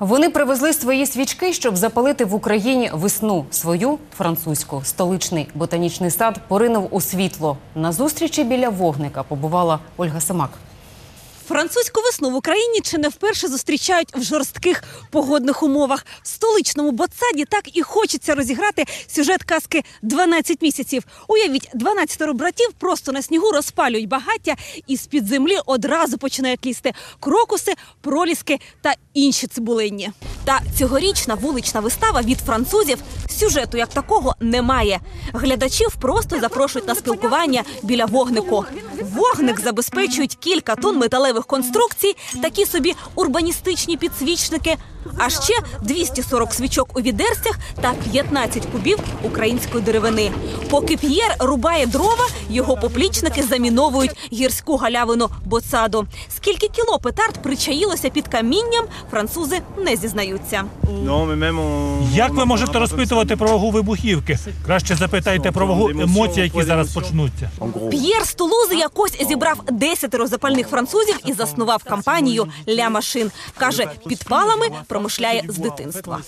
Вони привезли свої свічки, щоб запалити в Україні весну свою французьку. Столичний ботанічний сад поринув у світло. На зустрічі біля вогника побувала Ольга Самак. Французьку весну в Україні чи не вперше зустрічають в жорстких погодних умовах. В столичному ботсаді так і хочеться розіграти сюжет казки «12 місяців. Уявіть, 12 братів просто на снігу розпалюють багаття і з-під землі одразу починають лізти крокуси, проліски та інші цибулинні. Та цьогорічна вулична вистава від французів сюжету як такого немає. Глядачів просто запрошують на спілкування біля вогнику. Вогник забезпечують кілька тонн металевих конструкцій, такі собі урбаністичні підсвічники, а ще 240 свічок у відерцях та 15 кубів української деревини. Поки П'єр рубає дрова, його поплічники заміновують гірську галявину боцаду. Скільки кіло петард причаїлося під камінням, французи не зізнаються. Як ви можете розпитувати про вагу вибухівки? Краще запитайте про вагу емоцій, які зараз почнуться. П'єр з Тулузи якось зібрав десятеро запальних французів і заснував кампанію Ля Машин. каже, підпалами промишляє з дитинства.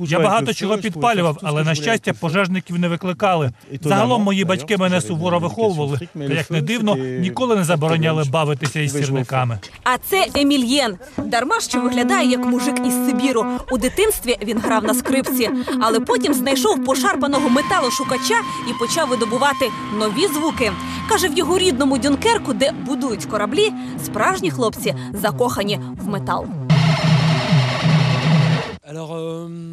Я багато чого підпалював, але на щастя пожежників не викликали. Загалом мої батьки мене суворо виховували. Та як не дивно, ніколи не забороняли бавитися із сірниками. А це Емільєн. Дарма що виглядає як мужик із Сибіру. У дитинстві він грав на скрипці, але потім знайшов пошарпаного металошукача і почав видобувати нові звуки. Каже, в його рідному Дюнкерку, де будують кораблі, справжні хлопці закохані в метал.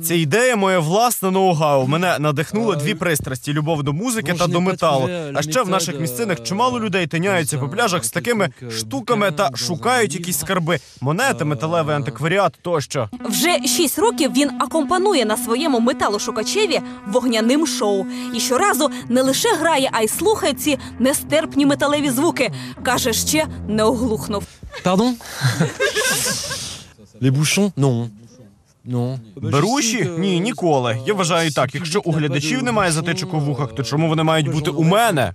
Ця ідея моє власне ноу-хау. Мене надихнули дві пристрасті: любов до музики та до металу. А ще в наших місцинах чимало людей тиняються по пляжах з такими штуками та шукають якісь скарби, монети, металевий антикваріат тощо. Вже шість років він акомпанує на своєму металошукачеві вогняним шоу. І щоразу не лише грає, а й слухає ці нестерпні металеві звуки. Каже, ще не оглухнув. Pardon Les bouchons Non. Non. Беруші? Ні, ніколи. Я вважаю так. Якщо у глядачів немає затичок у вухах, то чому вони мають бути у мене?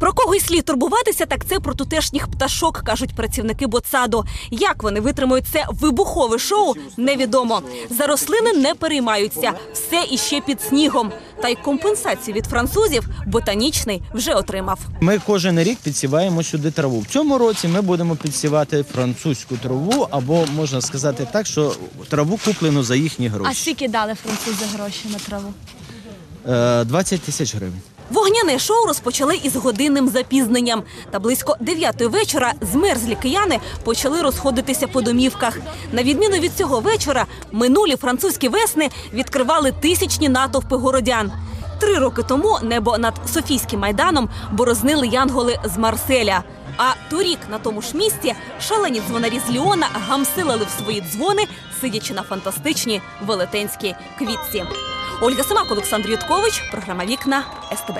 Про кого й слід турбуватися, так це про тутешніх пташок, кажуть працівники Боцаду. Як вони витримують це вибухове шоу, невідомо. За рослини не переймаються, все іще під снігом. Та й компенсацію від французів ботанічний вже отримав. Ми кожен рік підсіваємо сюди траву. В цьому році ми будемо підсівати французьку траву, або можна сказати так, що траву куплену за їхні гроші. А скільки дали французи гроші на траву? Е, 20 тисяч гривень. Вогняне шоу розпочали із годинним запізненням. Та близько дев'ятої вечора змерзлі кияни почали розходитися по домівках. На відміну від цього вечора, минулі французькі весни відкривали тисячні натовпи городян. Три роки тому небо над Софійським майданом борознили янголи з Марселя. А торік на тому ж місці шалені дзвонарі з Ліона гамсилили в свої дзвони, сидячи на фантастичній велетенській квітці. Ольга Самак, Олександр Юткович, програма Вікна СТБ.